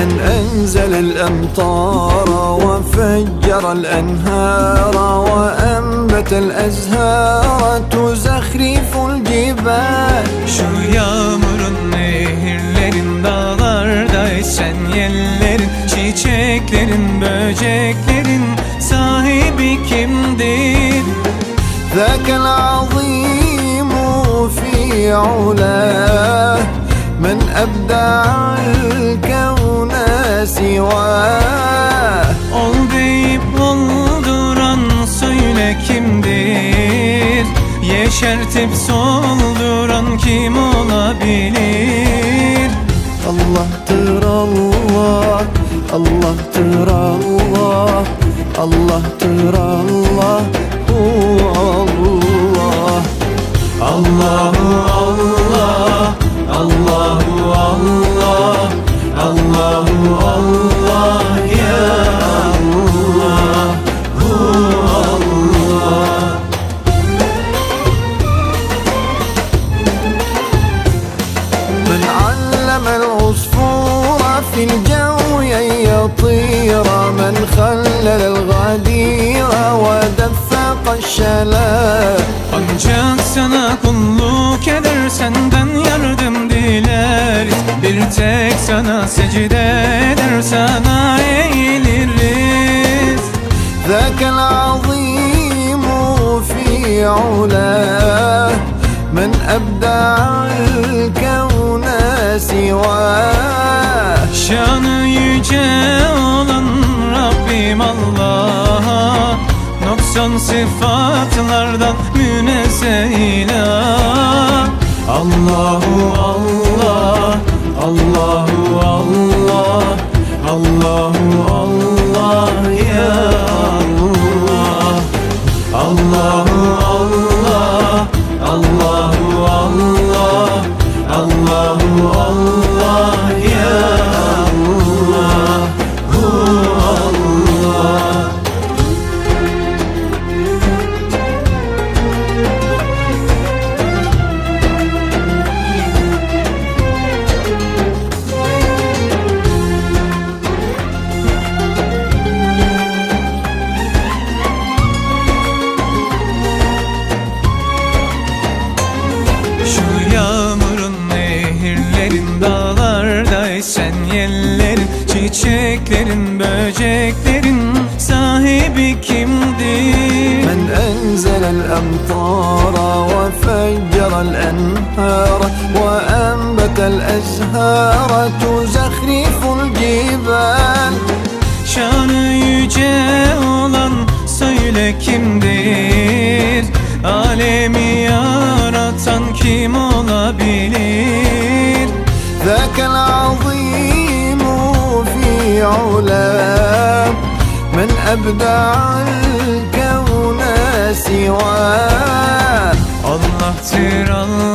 من أنزل الأمطار وفجر الأنهار وأنبت الأزهار تزخرف الجبال Şu yağmurun nehirlerin dağlarda esen yellerin Çiçeklerin böceklerin sahibi kimdir? ذاك العظيم في علاه من أبدع الكون eyvah Ol deyip olduran söyle kimdir? Yeşertip solduran kim olabilir? Allah'tır Allah Allah'tır Allah Allah'tır Allah. Allah ya Allah Hu Allah من علم العصفور في الجو أن يطير من خلل الغدير ودفق الشلال Ancak sana kulluk eder senden yardım eyleriz Bir tek sana secde eder sana eğiliriz. Zâke l-azîmu fî ulâh Men ebda'l kevne sivâh Şanı yüce olan Rabbim Allah'a Noksan sıfatlardan münezzeh Allahu Allah Allahu Allah Allahu Allah ya Allah. Allahu Allah Allahu Allah Allahu Allah dağlarda esen yellerin Çiçeklerin böceklerin sahibi kimdir? من أنزل الأمطار وفجر الأنهار وأنبت الأزهار تزخرف الجبال Şanı yüce olan söyle kimdir? Alemi yaratan kim olabilir? ذاك العظيم علام من أبدع الكون سواه. الله تير الله